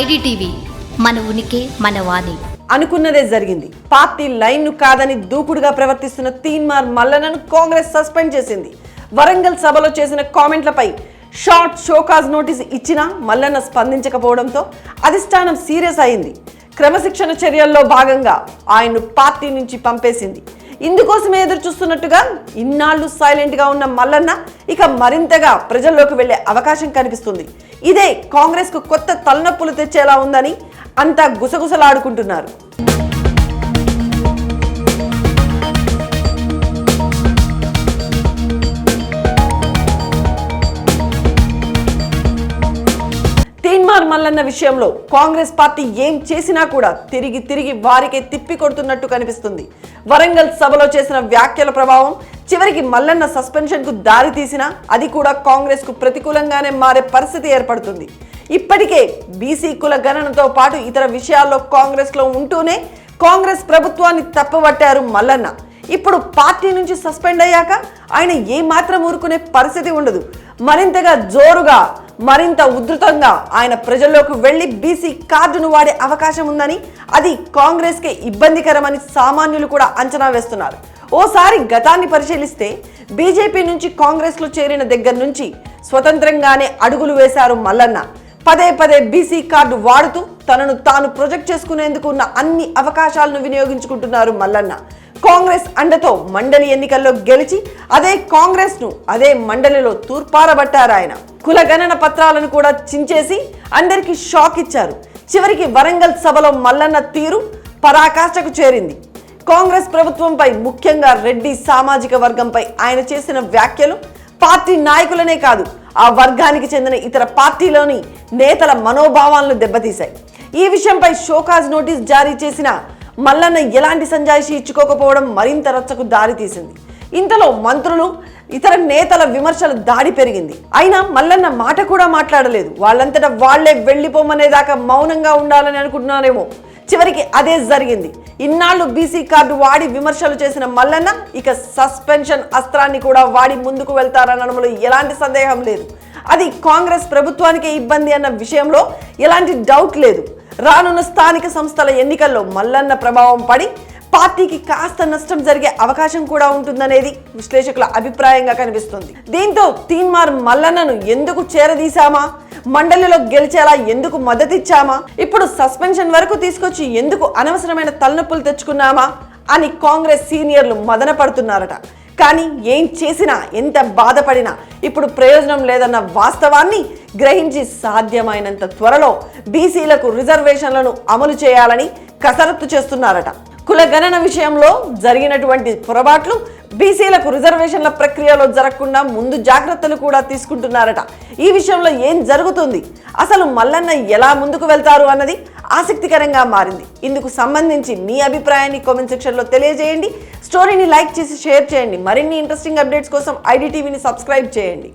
IDTV మన ఉనికి మన వాణి. అనుకున్నదే జరిగింది. పార్టీ లైన్ను కాదని దూకుడుగా ప్రవర్తిస్తున్న తీన్మార్ మల్లనను కాంగ్రెస్ సస్పెండ్ చేసింది. వరంగల్ సభలో చేసిన కామెంట్లపై షార్ట్ షోకాజ్ నోటీస్ ఇచ్చినా మల్లన్న స్పందించకపోవడంతో అధిష్టానం సీరియస్ అయింది. క్రమశిక్షణ చర్యల్లో భాగంగా ఆయన్ను పార్టీ నుంచి పంపేసింది. ఇందుకోసమే ఎదురు చూస్తున్నట్టుగా ఇన్నాళ్ళు సైలెంట్గా ఉన్న మల్లన్న ఇక మరింతగా ప్రజల్లోకి వెళ్ళే అవకాశం కనిపిస్తుంది. ఇదే కాంగ్రెస్కు కొత్త తలనొప్పులు తెచ్చేలా ఉందని అంతా గుసగుసలాడుకుంటున్నారు. మల్లన్న విషయంలో కాంగ్రెస్ పార్టీ ఏం చేసినా కూడా తిరిగి తిరిగి వారికే తిప్పి కొడుతున్నట్టు కనిపిస్తుంది. వరంగల్ సభలో చేసిన వ్యాఖ్యల ప్రభావం చివరికి మల్లన్న సస్పెన్షన్కు దారి తీసినా అది కూడా కాంగ్రెస్కు ప్రతికూలంగానే మారే పరిస్థితి ఏర్పడుతుంది. ఇప్పటికే బీసీ కుల గణనతో పాటు ఇతర విషయాల్లో కాంగ్రెస్లో ఉంటూనే కాంగ్రెస్ ప్రభుత్వాన్ని తప్పబట్టారు మల్లన్న. ఇప్పుడు పార్టీ నుంచి సస్పెండ్ అయ్యాక ఆయన ఏమాత్రం ఊరుకునే పరిస్థితి ఉండదు. మరింతగా జోరుగా మరింత ఉధృతంగా ఆయన ప్రజల్లోకి వెళ్ళి బీసీ కార్డును వాడే అవకాశం ఉందని అది కాంగ్రెస్కే ఇబ్బందికరమని సామాన్యులు కూడా అంచనా వేస్తున్నారు. ఓసారి గతాన్ని పరిశీలిస్తే బీజేపీ నుంచి కాంగ్రెస్లో చేరిన దగ్గర నుంచి స్వతంత్రంగానే అడుగులు వేశారు మల్లన్న. పదే పదే బీసీ కార్డు వాడుతూ తనను తాను ప్రొజెక్ట్ చేసుకునేందుకు ఉన్న అన్ని అవకాశాలను వినియోగించుకుంటున్నారు మల్లన్న. కాంగ్రెస్ అండతో మండలి ఎన్నికల్లో గెలిచి అదే కాంగ్రెస్ను అదే మండలిలో తూర్పారబట్టారు ఆయన. కులగణన పత్రాలను కూడా చించేసి అందరికీ షాక్ ఇచ్చారు. చివరికి వరంగల్ సభలో మల్లన్న తీరు పరాకాష్ఠకు చేరింది. కాంగ్రెస్ ప్రభుత్వంపై ముఖ్యంగా రెడ్డి సామాజిక వర్గంపై ఆయన చేసిన వ్యాఖ్యలు పార్టీ నాయకులనే కాదు ఆ వర్గానికి చెందిన ఇతర పార్టీలోని నేతల మనోభావాలను దెబ్బతీశాయి. ఈ విషయంపై షోకాజ్ నోటీస్ జారీ చేసిన మల్లన్న ఎలాంటి సంజాయిషి ఇచ్చుకోకపోవడం మరింత రచ్చకు దారి తీసింది. ఇంతలో మంత్రులు ఇతర నేతల విమర్శల దాడి పెరిగింది. అయినా మల్లన్న మాట కూడా మాట్లాడలేదు. వాళ్ళంతటా వాళ్ళే వెళ్ళిపోమనేదాకా మౌనంగా ఉండాలని అనుకుంటున్నారేమో. చివరికి అదే జరిగింది. ఇన్నాళ్ళు బీసీ కార్డు వాడి విమర్శలు చేసిన మల్లన్న ఇక సస్పెన్షన్ అస్త్రాన్ని కూడా వాడి ముందుకు వెళ్తారనడంలో ఎలాంటి సందేహం లేదు. అది కాంగ్రెస్ ప్రభుత్వానికే ఇబ్బంది అన్న విషయంలో ఎలాంటి డౌట్ లేదు. రానున్న స్థానిక సంస్థల ఎన్నికల్లో మల్లన్న ప్రభావం పడి పార్టీకి కాస్త నష్టం జరిగే అవకాశం కూడా ఉంటుందనేది విశ్లేషకుల అభిప్రాయంగా కనిపిస్తుంది. దీంతో తీన్మార్ మల్లన్నను ఎందుకు చేరదీశామా? మండలిలో గెలిచేలా ఎందుకు మద్దతిచ్చామా? ఇప్పుడు సస్పెన్షన్ వరకు తీసుకొచ్చి ఎందుకు అనవసరమైన తలనొప్పులు తెచ్చుకున్నామా? అని కాంగ్రెస్ సీనియర్లు మదన పడుతున్నారట. కానీ ఏం చేసినా ఎంత బాధపడినా ఇప్పుడు ప్రయోజనం లేదన్న వాస్తవాన్ని గ్రహించి సాధ్యమైనంత త్వరలో బీసీలకు రిజర్వేషన్లను అమలు చేయాలని కసరత్తు చేస్తున్నారట. కుల గణన విషయంలో జరిగినటువంటి పొరపాట్లు బీసీలకు రిజర్వేషన్ల ప్రక్రియలో జరగకుండా ముందు జాగ్రత్తలు కూడా తీసుకుంటున్నారట. ఈ విషయంలో ఏం జరుగుతుంది? అసలు మల్లన్న ఎలా ముందుకు వెళ్తారు అన్నది ఆసక్తికరంగా మారింది. ఇందుకు సంబంధించి మీ అభిప్రాయాన్ని కామెంట్ సెక్షన్లో తెలియజేయండి. స్టోరీని లైక్ చేసి షేర్ చేయండి. మరిన్ని ఇంట్రెస్టింగ్ అప్డేట్స్ కోసం ఐడి టీవీని సబ్స్క్రైబ్ చేయండి.